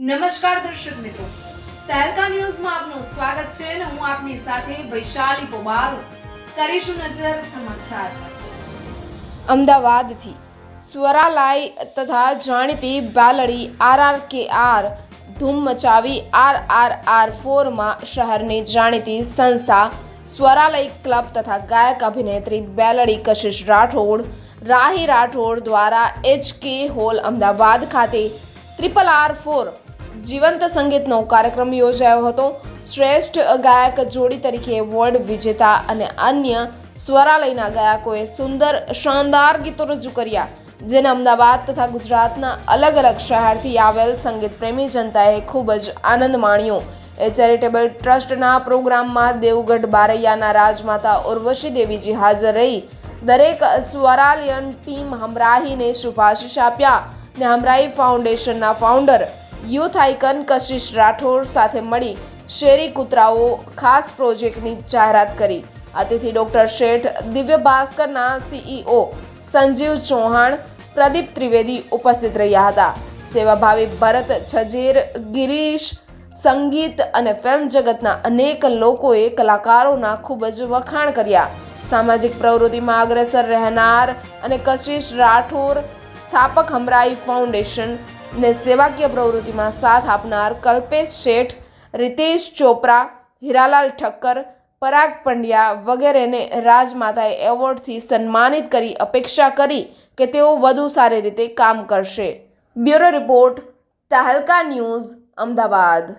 નમસ્કાર દર્શક મિત્રો. તહેલકા ન્યૂઝમાં આપનું સ્વાગત છે અને હું આપની સાથે વૈશાલી પોબારો કરીશું નજર સમાચાર. અમદાવાદથી સ્વરાલાય તથા જાણીતી બાલડી આરઆરકેઆર ધૂમ મચાવી આર આર આર ફોરમાં શહેરની જાણીતી સંસ્થા સ્વરાલય ક્લબ તથા ગાયક અભિનેત્રી બેલડી કશિશ રાઠોડ, રાહી રાઠોડ દ્વારા એચ કે હોલ અમદાવાદ ખાતે ટ્રિપલ આર ફોર જીવંત સંગીતનો કાર્યક્રમ યોજાયો હતો. શ્રેષ્ઠ ગાયક જોડી તરીકે એવોર્ડ વિજેતા અને અન્ય સ્વરાલયના ગાયકોએ સુંદર, શાનદાર ગીતો રજૂ કર્યા, જેને અમદાવાદ તથા ગુજરાતના અલગ અલગ શહેરથી આવેલ સંગીત પ્રેમી જનતાએ ખૂબ જ આનંદ માણ્યો. એ ચેરિટેબલ ટ્રસ્ટના પ્રોગ્રામમાં દેવગઢ બારૈયાના રાજમાતા ઉર્વશી દેવીજી હાજર રહી. દરેક સ્વરાલિયન ટીમ હમરાહીને શુભાશીષ આપ્યા ને હમરાહી ફાઉન્ડેશનના founder youth icon Kashish Rathod સાથે મળી શેરી કૂતરાઓ ખાસ પ્રોજેક્ટની જાહેરાત કરી. અતિથિ ડોક્ટર શેઠ દિવ્ય ભાસ્કરના સીઈઓ સંજીવ ચૌહાણ, પ્રદીપ ત્રિવેદી ઉપસ્થિત રહ્યા હતા. સેવાભાવી ભરત છજેર, ગિરીશ, સંગીત અને ફિલ્મ જગતના અનેક લોકોએ કલાકારોના ખૂબ જ વખાણ કર્યા. સામાજિક પ્રવૃત્તિમાં અગ્રેસર રહેનાર અને કશિશ રાઠોર સ્થાપક હમરાઈ ફાઉન્ડેશન ને સેવાકીય પ્રવૃત્તિમાં સાથ આપનાર કલ્પેશ શેઠ, રિતેશ ચોપરા, હીરાલાલ ઠક્કર, પરાગ પંડ્યા વગેરેને રાજમાતાએ એવોર્ડથી સન્માનિત કરી અપેક્ષા કરી કે તેઓ વધુ સારી રીતે કામ કરશે. Bureau report, Tehelka news, Ahmedabad.